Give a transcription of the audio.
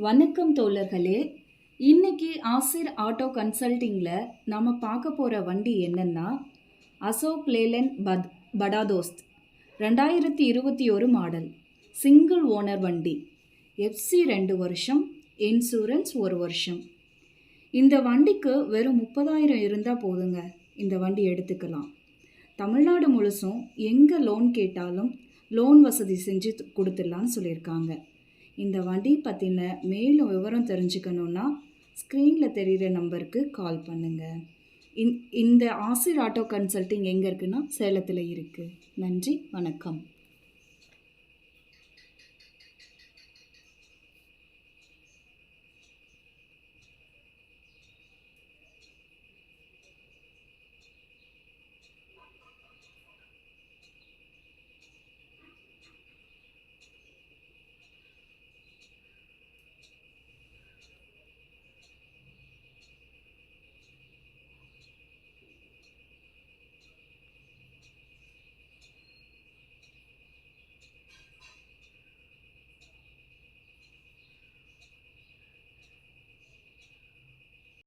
வணக்கம் தோழர்களே. இன்னைக்கு ஆசிர் ஆட்டோ கன்சல்டிங்கில் நம்ம பார்க்க போகிற வண்டி என்னென்னா அசோக் லேலன் பத் படாதோஸ்த். ரெண்டாயிரத்தி இருபத்தி ஒரு மாடல். சிங்கிள் ஓனர் வண்டி. எஃப்சி ரெண்டு வருஷம் இன்சூரன்ஸ் ஒரு வருஷம். இந்த வண்டிக்கு வெறும் முப்பதாயிரம் இருந்தால் போதுங்க இந்த வண்டி எடுத்துக்கலாம். தமிழ்நாடு முழுசும் எங்கே லோன் கேட்டாலும் லோன் வசதி செஞ்சு கொடுத்துடலான்னு சொல்லியிருக்காங்க. இந்த வண்டி பற்றின மேலும் விவரம் தெரிஞ்சுக்கணுன்னா ஸ்க்ரீனில் தெரிகிற நம்பருக்கு கால் பண்ணுங்கள் இந் இந்த ஆசிர் ஆட்டோ கன்சல்ட்டிங் எங்கே இருக்குன்னா சேலத்தில் இருக்குது நன்றி வணக்கம்.